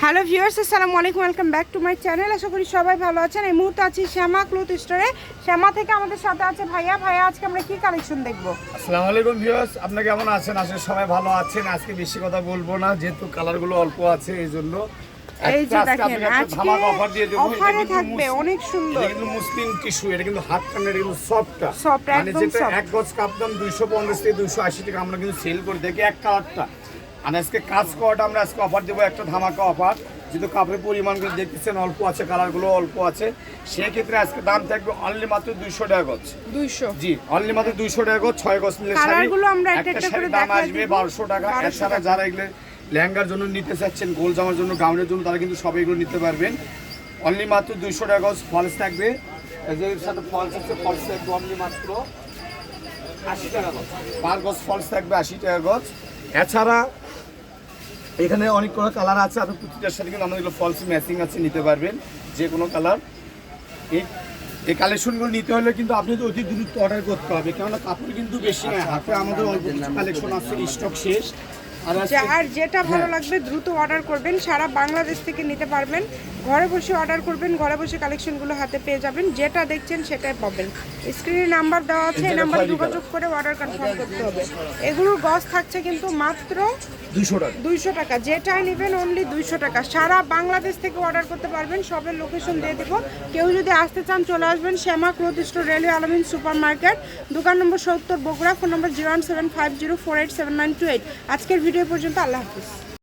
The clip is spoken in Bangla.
হ্যালো ভিউয়ার্স আসসালামু আলাইকুম welcome back to my channel. আশা করি সবাই ভালো আছেন। এই মুহূর্তে আছি শ্যামা ক্লোথ স্টোরে। শ্যামা থেকে আমাদের সাথে আছে ভাইয়া। ভাইয়া আজকে আমরা কি কালেকশন দেখব? আসসালামু আলাইকুম ভিউয়ার্স আপনি কেমন আছেন? আসলে সবাই ভালো আছেন। আজকে বেশি কথা বলব না যেহেতু কালারগুলো অল্প আছে এই জন্য। এই যে দেখেন আজকে। অফারে থাকবে অনেক সুন্দর। এটা কিন্তু মুসলিম টিস্যু এটা কিন্তু হাত কানের কিন্তু সফটটা মানে একদম যেটা এক গজ কাপদাম দুইশো পঞ্চাশ থেকে দুইশো আশি টাকা আমরা কিন্তু সেল করে। দেখি এক কালারটা আর আজকে কাজ করাটা আমরা আজকে অফার দেবো একটা ধামাকা অফার যেহেতু কাপড়ের পরিমাণগুলো দেখতেছেন অল্প আছে কালারগুলো অল্প আছে। সেক্ষেত্রে আজকে দাম থাকবে অনলি মাত্র দুইশো টাকা গজ। দুইশো? জি অনলি মাত্র দুইশো টাকা গজ ছয় গজ নিলে একটা শাড়ির দাম আসবে বারোশো টাকা। 1200 এর সাথে যারা এগুলো লেহেঙ্গার জন্য নিতে চাচ্ছেন গোল জামার জন্য গাউনের জন্য তারা কিন্তু সবাই এগুলো নিতে পারবেন। অনলি মাত্র দুইশো টাকা গজ ফলস থাকবে। এর সাথে ফলস আছে ফলস থাকবে অনলি মাত্র আশি টাকা গজ। পার গজ ফলস থাকবে আশি টাকা গজ। এছাড়া এখানে অনেক কোনো কালার আছে আপনি প্রতিটার সাথে কিন্তু আমাদের ফলস ম্যাচিং আছে নিতে পারবেন যে কোনো কালার এই এই কালেকশনগুলো নিতে হলে কিন্তু আপনি তো অতি দ্রুত অর্ডার করতে হবে কেননা কাপড় কিন্তু বেশি নয় হাতে আমাদের অল্প কিছু কালেকশন আছে স্টক শেষ। আর যেটা ভালো হ্যাঁ। লাগবে দ্রুত অর্ডার করবেন সারা বাংলাদেশ থেকে নিতে পারবেন। ঘরে বসে অর্ডার করবেন ঘরে বসে কালেকশনগুলো হাতে পেয়ে যাবেন যেটা দেখছেন সেটাই পাবেন। স্ক্রিনে নাম্বার দেওয়া আছে এই নাম্বারে যোগাযোগ করে অর্ডার কনফার্ম করতে হবে। এগুলোর গজ থাকছে কিন্তু মাত্র দুশো টাকা। দুইশো টাকা। যেটাই নেবেন অনলি দুইশো টাকা। সারা বাংলাদেশ থেকে অর্ডার করতে পারবেন। সবের লোকেশন দিয়ে দেবো। কেউ যদি আসতে চান চলে আসবেন Shyama cloth store railway Alamin super market দোকান নম্বর সত্তর Bogura phone number zero one seven five zero four eight seven nine two eight আজকের ভিডিও পর্যন্ত আল্লাহ হাফিজ।